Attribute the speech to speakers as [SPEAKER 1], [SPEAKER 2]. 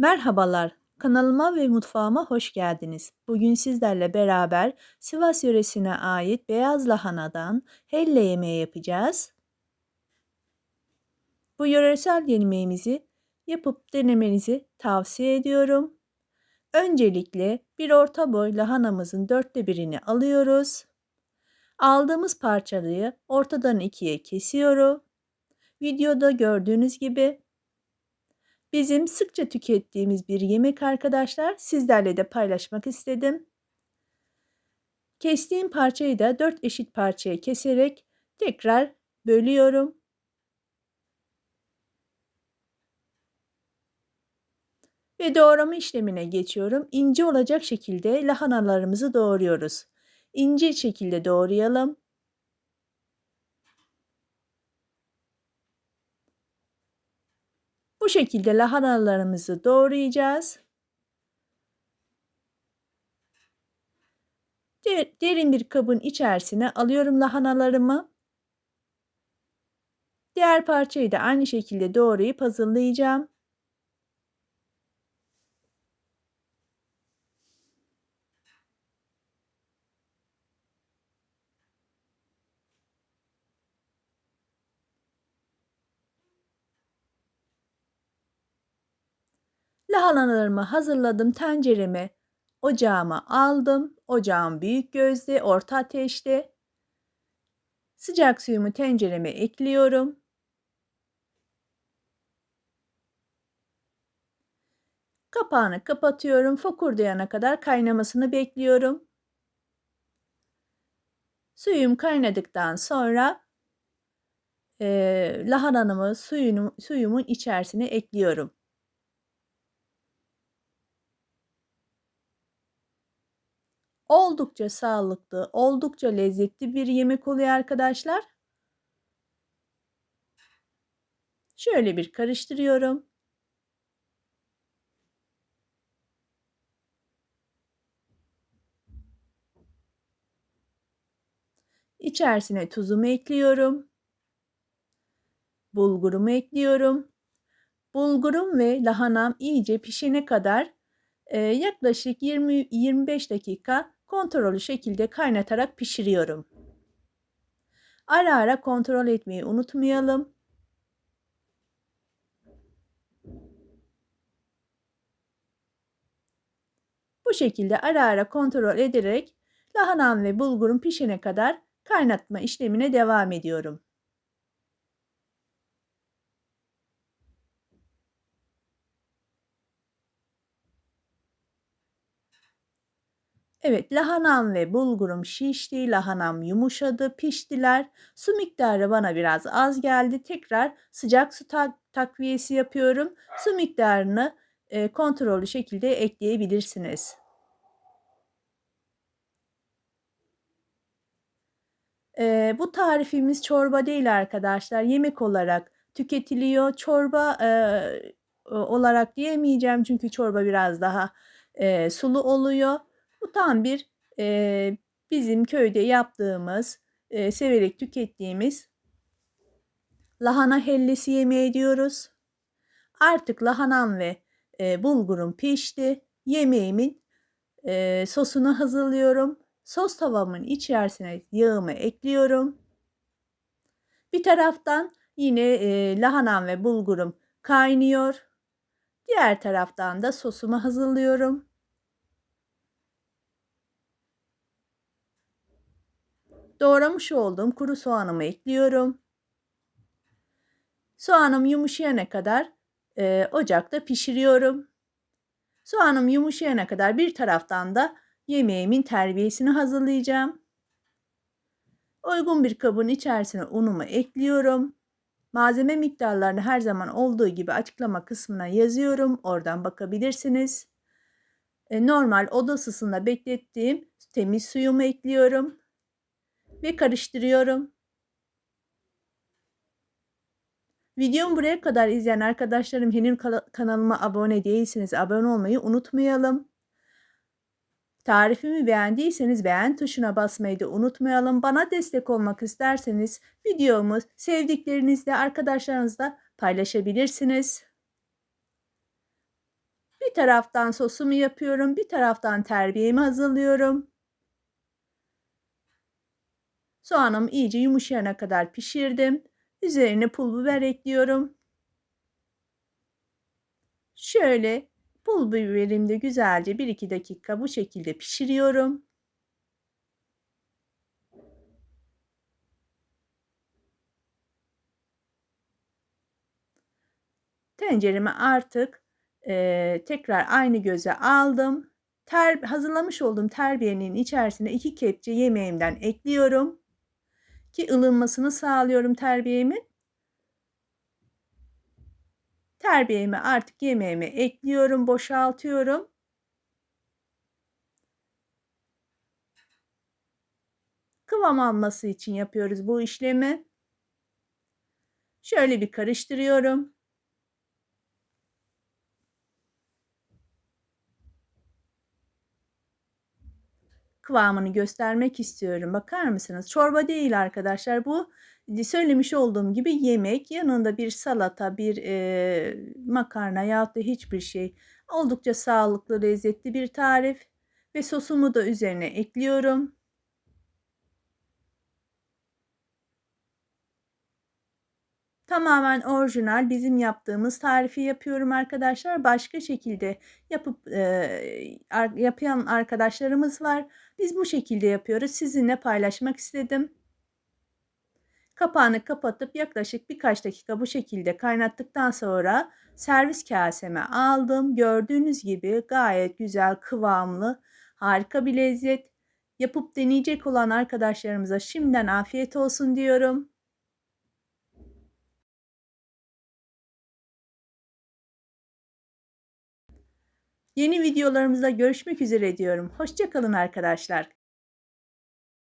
[SPEAKER 1] Merhabalar, kanalıma ve mutfağıma hoş geldiniz. Bugün sizlerle beraber Sivas yöresine ait beyaz lahanadan helle yemeği yapacağız. Bu yöresel yemeğimizi yapıp denemenizi tavsiye ediyorum. Öncelikle bir orta boy lahanamızın dörtte birini alıyoruz. Aldığımız parçayı ortadan ikiye kesiyorum. Videoda gördüğünüz gibi Bizim sıkça tükettiğimiz bir yemek arkadaşlar. Sizlerle de paylaşmak istedim. Kestiğim parçayı da 4 eşit parçaya keserek tekrar bölüyorum. Ve doğrama işlemine geçiyorum. İnce olacak şekilde lahanalarımızı doğruyoruz. İnce şekilde doğrayalım. Bu şekilde lahanalarımızı doğrayacağız. Derin bir kabın içerisine alıyorum lahanalarımı. Diğer parçayı da aynı şekilde doğrayıp hazırlayacağım. Lahanalarımı hazırladım. Tenceremi ocağıma aldım. Ocağım büyük gözde, orta ateşte. Sıcak suyumu tencereme ekliyorum. Kapağını kapatıyorum. Fokurdayana kadar kaynamasını bekliyorum. Suyum kaynadıktan sonra e, lahanamı suyunu, suyumun içerisine ekliyorum. Oldukça sağlıklı, oldukça lezzetli bir yemek oluyor arkadaşlar. Şöyle bir karıştırıyorum. İçerisine tuzumu ekliyorum. Bulgurumu ekliyorum. Bulgurum ve lahanam iyice pişene kadar e, yaklaşık 20-25 dakika kontrollü şekilde kaynatarak pişiriyorum. Ara ara kontrol etmeyi unutmayalım. Bu şekilde ara ara kontrol ederek lahanam ve bulgurum pişene kadar kaynatma işlemine devam ediyorum. Evet lahanam ve bulgurum şişti, lahanam yumuşadı, piştiler. Su miktarı bana biraz az geldi. Tekrar sıcak su tak takviyesi yapıyorum. Su miktarını e, kontrollü şekilde ekleyebilirsiniz. E, bu tarifimiz çorba değil arkadaşlar. Yemek olarak tüketiliyor. Çorba e, olarak diyemeyeceğim çünkü çorba biraz daha e, sulu oluyor. Bu tam bir e, bizim köyde yaptığımız, e, severek tükettiğimiz lahana hellesi yemeği diyoruz. Artık lahanam ve e, bulgurum pişti. Yemeğimin e, sosunu hazırlıyorum. Sos tavamın içerisine yağımı ekliyorum. Bir taraftan yine e, lahanam ve bulgurum kaynıyor. Diğer taraftan da sosumu hazırlıyorum. Doğramış olduğum kuru soğanımı ekliyorum. Soğanım yumuşayana kadar e, ocakta pişiriyorum. Soğanım yumuşayana kadar bir taraftan da yemeğimin terbiyesini hazırlayacağım. Uygun bir kabın içerisine unumu ekliyorum. Malzeme miktarlarını her zaman olduğu gibi açıklama kısmına yazıyorum. Oradan bakabilirsiniz. E, normal oda ısısında beklettiğim temiz suyumu ekliyorum ve karıştırıyorum. Videomu buraya kadar izleyen arkadaşlarım henüz kanalıma abone değilseniz abone olmayı unutmayalım. Tarifimi beğendiyseniz beğen tuşuna basmayı da unutmayalım. Bana destek olmak isterseniz videomu sevdiklerinizle arkadaşlarınızla paylaşabilirsiniz. Bir taraftan sosumu yapıyorum, bir taraftan terbiyemi hazırlıyorum. Soğanım iyice yumuşayana kadar pişirdim. Üzerine pul biber ekliyorum. Şöyle pul biberimi de güzelce 1-2 dakika bu şekilde pişiriyorum. Tenceremi artık e, tekrar aynı göze aldım. Ter, hazırlamış olduğum terbiyenin içerisine 2 kepçe yemeğimden ekliyorum. Ki ılınmasını sağlıyorum terbiyemin. Terbiyemi artık yemeğime ekliyorum, boşaltıyorum. Kıvam alması için yapıyoruz bu işlemi. Şöyle bir karıştırıyorum. Kıvamını göstermek istiyorum. Bakar mısınız? Çorba değil arkadaşlar. Bu söylemiş olduğum gibi yemek. Yanında bir salata, bir e, makarna yahut da hiçbir şey. Oldukça sağlıklı, lezzetli bir tarif. Ve sosumu da üzerine ekliyorum. Tamamen orijinal bizim yaptığımız tarifi yapıyorum arkadaşlar. Başka şekilde yapıp e, yapan arkadaşlarımız var. Biz bu şekilde yapıyoruz. Sizinle paylaşmak istedim. Kapağını kapatıp yaklaşık birkaç dakika bu şekilde kaynattıktan sonra servis kaseme aldım. Gördüğünüz gibi gayet güzel, kıvamlı, harika bir lezzet. Yapıp deneyecek olan arkadaşlarımıza şimdiden afiyet olsun diyorum. Yeni videolarımızda görüşmek üzere diyorum. Hoşçakalın arkadaşlar.